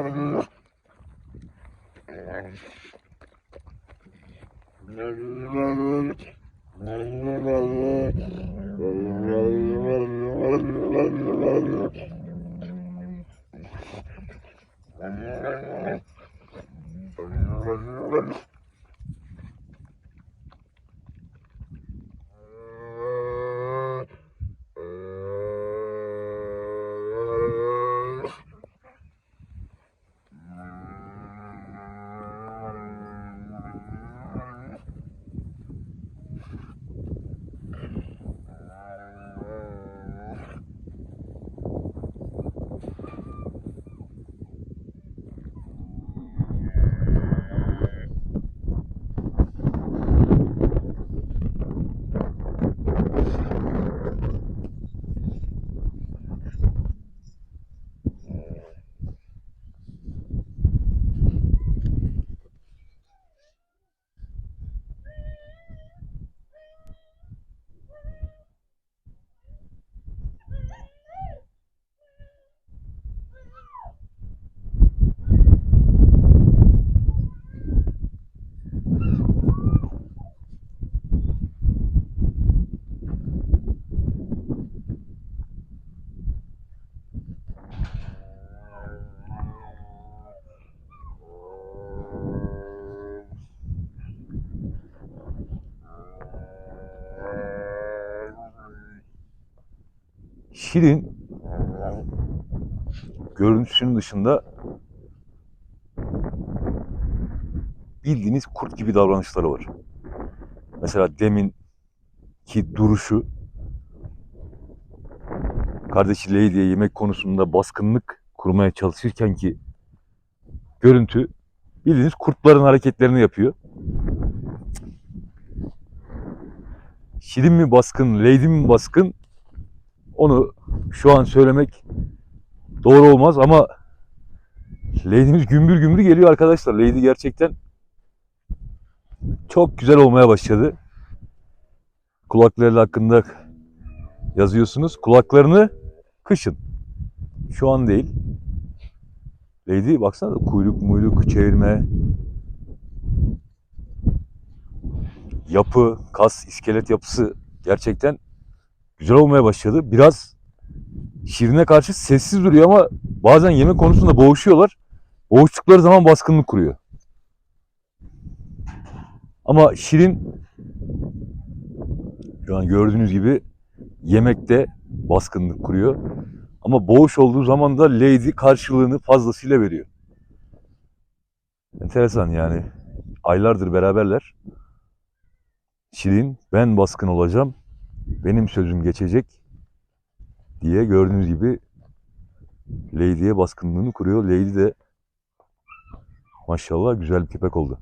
Oh, my God. Şirin görüntüsünün dışında bildiğiniz kurt gibi davranışları var. Mesela demin ki duruşu kardeşi Lady'ye yemek konusunda baskınlık kurmaya çalışırken ki görüntü bildiğiniz kurtların hareketlerini yapıyor. Şirin mi baskın, Lady mi baskın onu şu an söylemek doğru olmaz ama Lady'miz gümbür gümbür geliyor arkadaşlar. Lady gerçekten çok güzel olmaya başladı. Kulakları hakkında yazıyorsunuz. Kulaklarını kışın. Şu an değil. Lady baksana kuyruk muyruk çevirme. Yapı, kas, iskelet yapısı gerçekten güzel olmaya başladı. Biraz Şirin'e karşı sessiz duruyor ama bazen yemek konusunda boğuşuyorlar. Boğuştukları zaman baskınlık kuruyor. Ama Şirin şu an gördüğünüz gibi yemekte baskınlık kuruyor. Ama boğuş olduğu zaman da Lady karşılığını fazlasıyla veriyor. Enteresan yani. Aylardır beraberler. Şirin ben baskın olacağım. Benim sözüm geçecek diye gördüğünüz gibi Lady'ye baskınlığını kuruyor. Lady de maşallah güzel bir köpek oldu.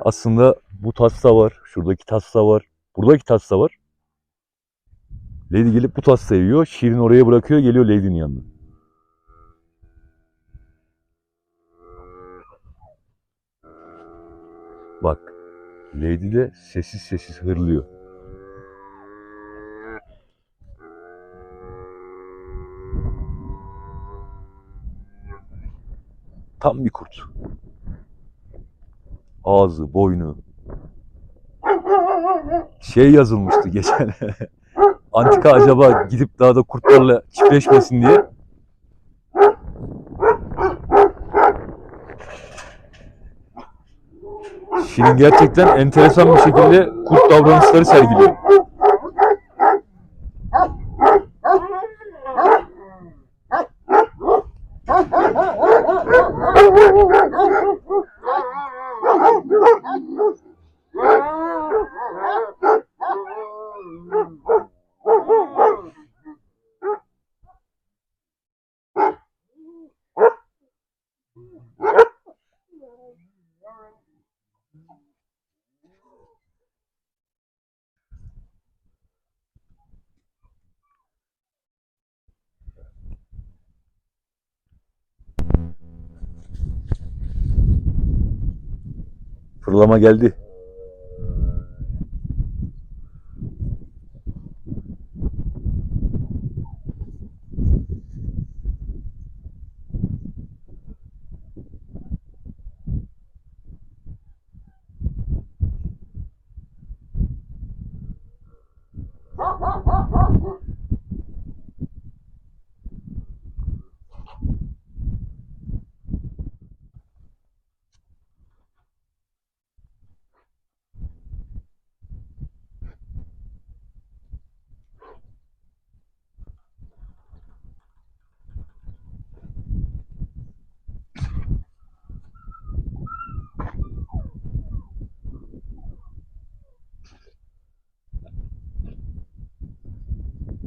Aslında bu tas da var, şuradaki tas da var, buradaki tas da var. Lady gelip bu tas da yiyor. Şirin oraya bırakıyor, geliyor Lady'nin yanına. Bak, Lady de sessiz sessiz hırlıyor. Tam bir kurt. Ağzı, boynu. Şey yazılmıştı geçen. Antika acaba gidip daha da kurtlarla çiftleşmesin diye. Şirin gerçekten enteresan bir şekilde kurt davranışları sergiliyor. Fırlama geldi.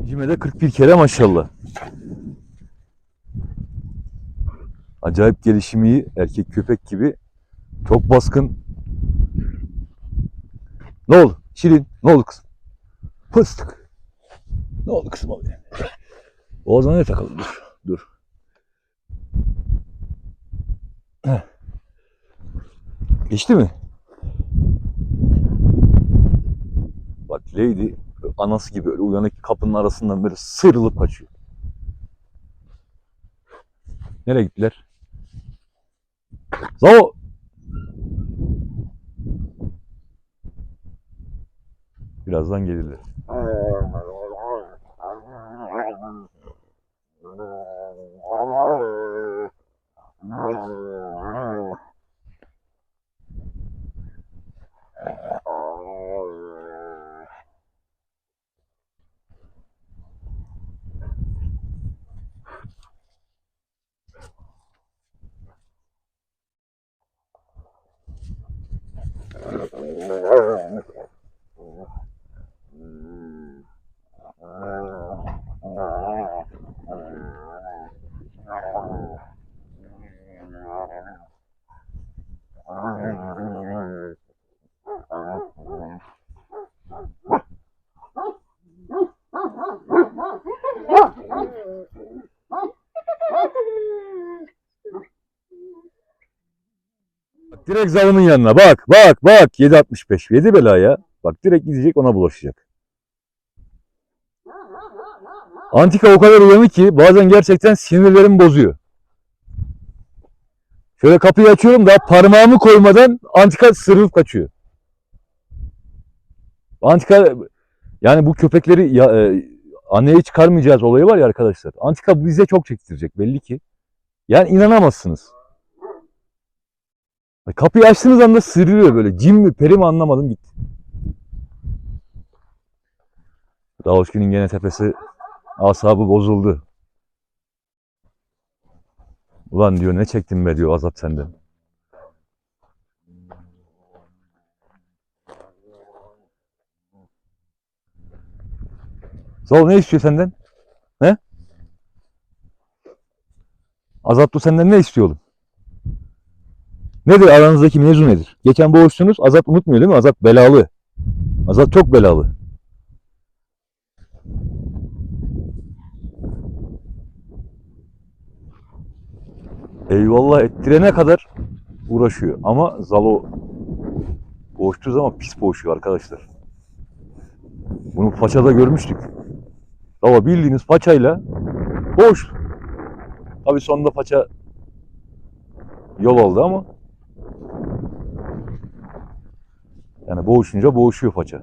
İncime de 41 kere maşallah. Acayip gelişimi. Erkek köpek gibi. Çok baskın. Ne oldu? Şirin. Ne oldu kızım? Fıstık. Ne oldu kızım abi? Boğazına ne takıldı? Dur. Dur. Geçti mi? Bak Lady anası gibi öyle uyanık kapının arasından böyle sıyrılıp kaçıyor. Nereye gittiler? Zao! Birazdan gelirler. Direkt zavının yanına bak bak bak 7.65 yedi bela ya. Bak direkt gidecek ona bulaşacak. Antika o kadar uyanık ki bazen gerçekten sinirlerimi bozuyor. Şöyle kapıyı açıyorum da parmağımı koymadan antika sırılıp kaçıyor. Antika yani bu köpekleri ya, e, anneye çıkarmayacağız olayı var ya arkadaşlar. Antika bize çok çektirecek belli ki. Yani inanamazsınız. Kapıyı açtığınız anda sırrıyor böyle. Cin mi peri mi anlamadım gitti. Davuşkin'in gene tepesi asabı bozuldu. Ulan diyor ne çektin be diyor azap senden. Zol ne istiyor senden? He? Azaplı senden ne istiyor oğlum? Nedir aranızdaki mevzu nedir? Geçen boğuştunuz. Azap unutmuyor değil mi? Azap belalı. Azap çok belalı. Eyvallah ettirene kadar uğraşıyor. Ama Zalo boğuştuğu zaman pis boğuşuyor arkadaşlar. Bunu paçada görmüştük. Ama bildiğiniz paçayla boğuş. Tabii sonunda paça yol aldı ama yani boğuşunca boğuşuyor paça.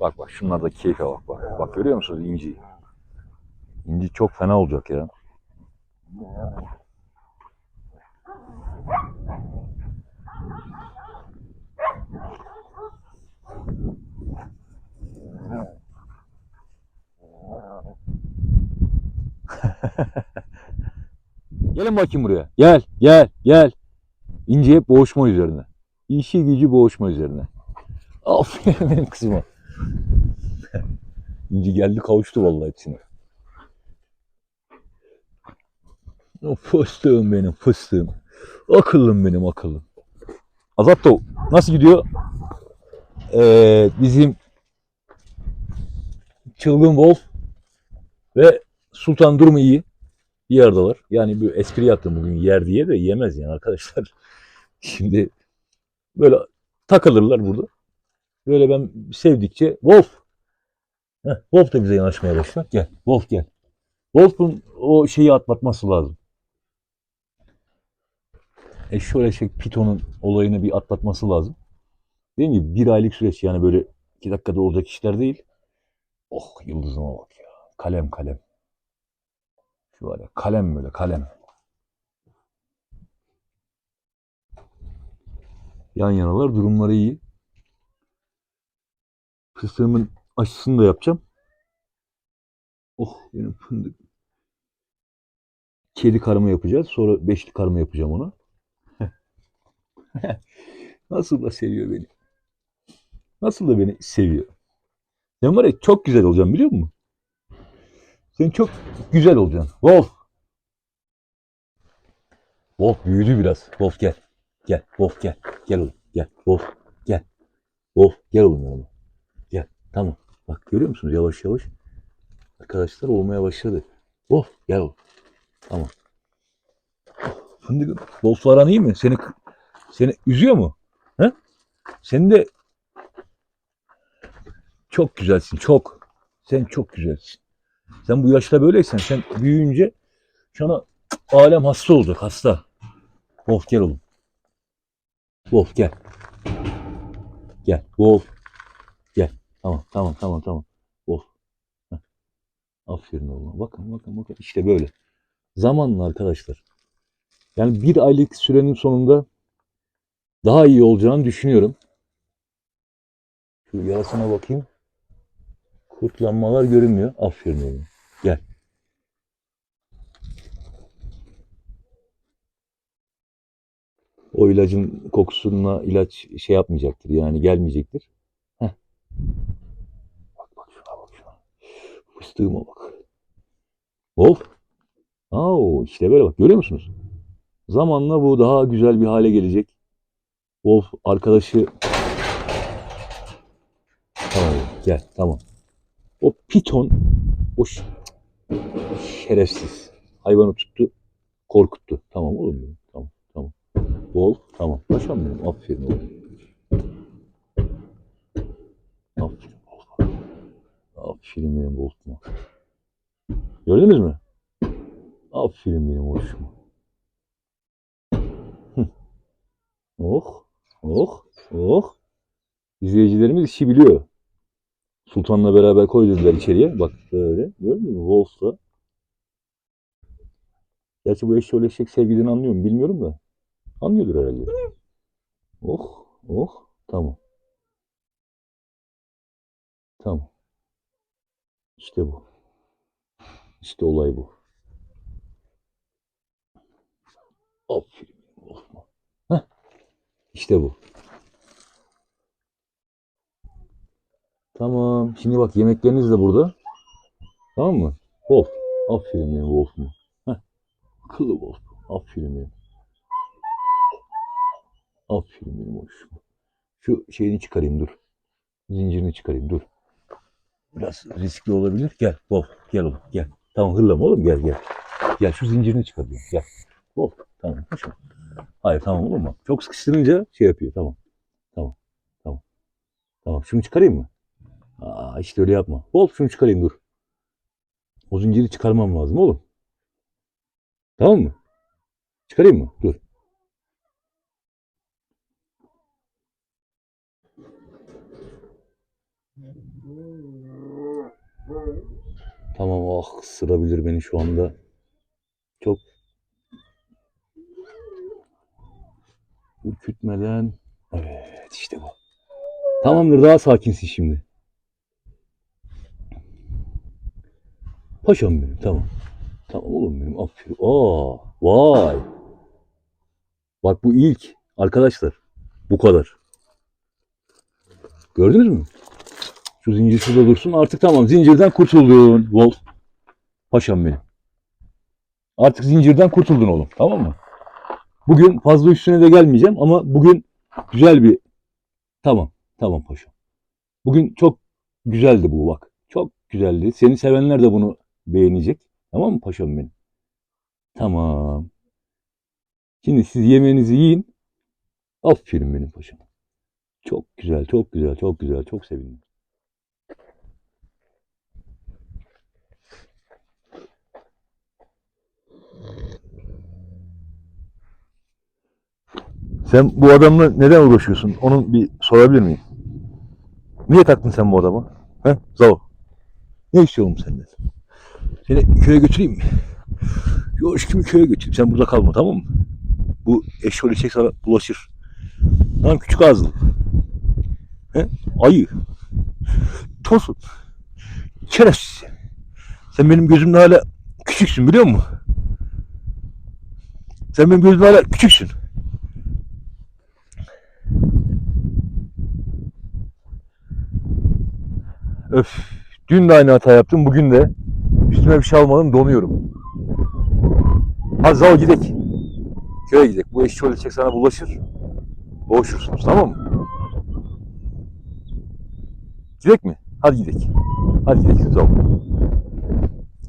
Bak bak şunlarda keyfe bak bak. Bak görüyor musunuz inciyi? İnci çok fena olacak ya. Gelin bakayım buraya. Gel, gel, gel. İnci hep boğuşma üzerine. İşi gücü boğuşma üzerine. Aferin benim kızıma. İnci geldi kavuştu vallahi hepsine. O fıstığım benim fıstığım. Akıllım benim akıllım. Azatto nasıl gidiyor? Ee, bizim Çılgın Wolf ve Sultan durumu iyi. Bir yerdeler. Yani bir espri yaptım bugün yer diye de yemez yani arkadaşlar. Şimdi böyle takılırlar burada. Böyle ben sevdikçe Wolf. Heh, Wolf da bize yanaşmaya başlar. Gel. Wolf gel. Wolf'un o şeyi atlatması lazım. Eşşoğlu eşek pitonun olayını bir atlatması lazım. Dediğim gibi bir aylık süreç yani böyle iki dakikada olacak işler değil. Oh yıldızıma bak ya. Kalem kalem. Şu var kalem böyle kalem. Yan yanalar durumları iyi. Fıstığımın aşısını da yapacağım. Oh benim fındık. Kedi karımı yapacağız. Sonra beşli karımı yapacağım ona. Nasıl da seviyor beni. Nasıl da beni seviyor. Sen var ya çok güzel olacaksın biliyor musun? Sen çok güzel olacaksın. Wolf. Wolf büyüdü biraz. Wolf gel. Gel. Wolf gel. Gel oğlum. Gel. Wolf. Gel. Wolf gel oğlum yanıma. Gel. Tamam. Bak görüyor musunuz yavaş yavaş. Arkadaşlar olmaya başladı. Wolf gel oğlum. Tamam. Fındık. Wolf'la aran iyi mi? Seni seni üzüyor mu? He? Sen de çok güzelsin. Çok. Sen çok güzelsin. Sen bu yaşta böyleysen sen büyüyünce sana alem hasta olacak. Hasta. Wolf gel oğlum. Wolf gel. Gel. Wolf. Gel. Tamam tamam tamam tamam. Wolf. Heh. Aferin oğlum. Bakın bakın bakın. İşte böyle. Zamanla arkadaşlar. Yani bir aylık sürenin sonunda daha iyi olacağını düşünüyorum. Şu yarasına bakayım. Kurtlanmalar görünmüyor. Aferin oğlum. Gel. O ilacın kokusuna ilaç şey yapmayacaktır. Yani gelmeyecektir. Heh. Bak bak şuna bak şuna. Fıstığıma bak. Wolf. Aa, işte böyle bak. Görüyor musunuz? Zamanla bu daha güzel bir hale gelecek. Wolf arkadaşı Tamam gel tamam. O piton o şerefsiz hayvanı tuttu korkuttu. Tamam oğlum benim. Tamam tamam. Paşam benim. Aferin oğlum. Aferin Wolf. Aferin benim Wolf'uma. Gördünüz mü? Aferin benim hoşuma. Oh, oh, oh. İzleyicilerimiz işi biliyor. Sultan'la beraber koy dediler içeriye. Bak böyle. Gördün mü? Wolf'la. Gerçi bu eşşoğlu eşek sevgiden anlıyor mu bilmiyorum da. Anlıyordur herhalde. Oh, oh. Tamam. Tamam. İşte bu. İşte olay bu. Aferin Wolf'ma. Heh. İşte bu. Tamam. Şimdi bak yemekleriniz de burada. Tamam mı? Wolf. Aferin benim Wolf'uma. Heh. Akıllı Wolf. Aferin benim. Aferin benim hoşuma. Şu şeyini çıkarayım dur. Zincirini çıkarayım dur. Biraz riskli olabilir. Gel Wolf. Gel oğlum gel. Tamam hırlama oğlum gel gel. Gel şu zincirini çıkarayım. Gel. Wolf. Tamam. Hoşuma. Hayır tamam olur mu? Çok sıkıştırınca şey yapıyor. Tamam. Tamam. Tamam. Tamam. Şunu çıkarayım mı? Aa işte öyle yapma. Wolf şunu çıkarayım dur. O zinciri çıkarmam lazım oğlum. Tamam mı? Çıkarayım mı? Dur. Tamam ah sırabilir beni şu anda. Çok ürkütmeden. Evet işte bu. Tamamdır daha sakinsin şimdi. Paşam benim tamam. Tamam oğlum benim aferin. Aa vay. Bak bu ilk arkadaşlar. Bu kadar. Gördünüz mü? Şu zincir şurada dursun. Artık tamam zincirden kurtuldun Wolf. Paşam benim. Artık zincirden kurtuldun oğlum. Tamam mı? Bugün fazla üstüne de gelmeyeceğim ama bugün güzel bir tamam. Tamam paşam. Bugün çok güzeldi bu bak. Çok güzeldi. Seni sevenler de bunu beğenecek. Tamam mı paşam benim? Tamam. Şimdi siz yemeğinizi yiyin. Aferin benim paşam. Çok güzel, çok güzel, çok güzel. Çok sevindim. Sen bu adamla neden uğraşıyorsun? Onu bir sorabilir miyim? Niye taktın sen bu adamı? He? Zavo. Ne istiyorum senden? Seni köye götüreyim mi? Yok kimi köye götüreyim. Sen burada kalma tamam mı? Bu eşyol eşek sana bulaşır. Lan küçük ağızlı. He? Ayı. Tosun. Şerefsiz. Sen benim gözümde hala küçüksün biliyor musun? Sen benim gözümde hala küçüksün. Öf. Dün de aynı hata yaptım. Bugün de. Üstüme bir şey almadım. Donuyorum. Hadi Zal gidek. Köye gidek. Bu eşçi ölecek sana bulaşır. Boğuşursunuz tamam mı? Gidek mi? Hadi gidek. Hadi gidek Zal.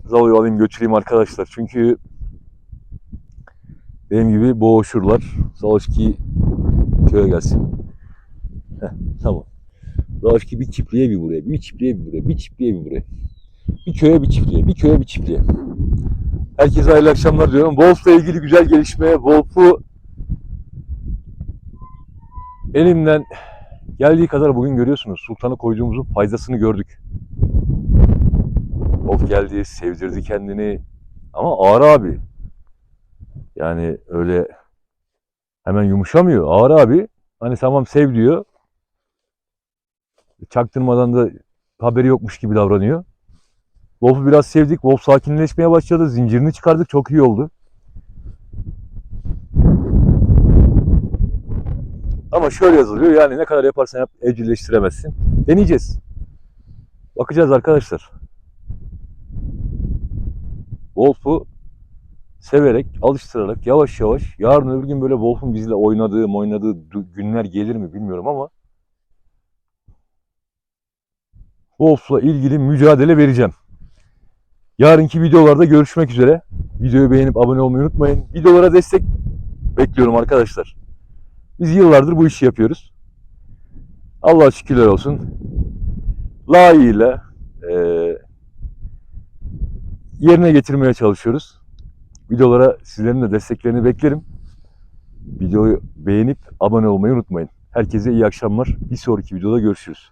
Zalo'yu alayım götüreyim arkadaşlar. Çünkü benim gibi boğuşurlar. Zaloşki köye gelsin. Heh, tamam. Zaloşki bir çiftliğe bir buraya, bir çiftliğe bir buraya, bir çiftliğe bir buraya. Bir köye bir çiftliğe, bir köye bir çiftliğe. Herkese hayırlı akşamlar diyorum. Wolf'la ilgili güzel gelişmeye, Wolf'u elimden geldiği kadar bugün görüyorsunuz. Sultan'a koyduğumuzun faydasını gördük. Wolf geldi, sevdirdi kendini. Ama ağır abi. Yani öyle hemen yumuşamıyor. Ağır abi. Hani tamam sev diyor. Çaktırmadan da haberi yokmuş gibi davranıyor. Wolf'u biraz sevdik. Wolf sakinleşmeye başladı. Zincirini çıkardık. Çok iyi oldu. Ama şöyle yazılıyor. Yani ne kadar yaparsan yap evcilleştiremezsin. Deneyeceğiz. Bakacağız arkadaşlar. Wolf'u severek, alıştırarak yavaş yavaş yarın öbür gün böyle Wolf'un bizle oynadığı, oynadığı günler gelir mi bilmiyorum ama Wolf'la ilgili mücadele vereceğim. Yarınki videolarda görüşmek üzere. Videoyu beğenip abone olmayı unutmayın. Videolara destek bekliyorum arkadaşlar. Biz yıllardır bu işi yapıyoruz. Allah'a şükürler olsun. Layığıyla eee yerine getirmeye çalışıyoruz. Videolara sizlerin de desteklerini beklerim. Videoyu beğenip abone olmayı unutmayın. Herkese iyi akşamlar. Bir sonraki videoda görüşürüz.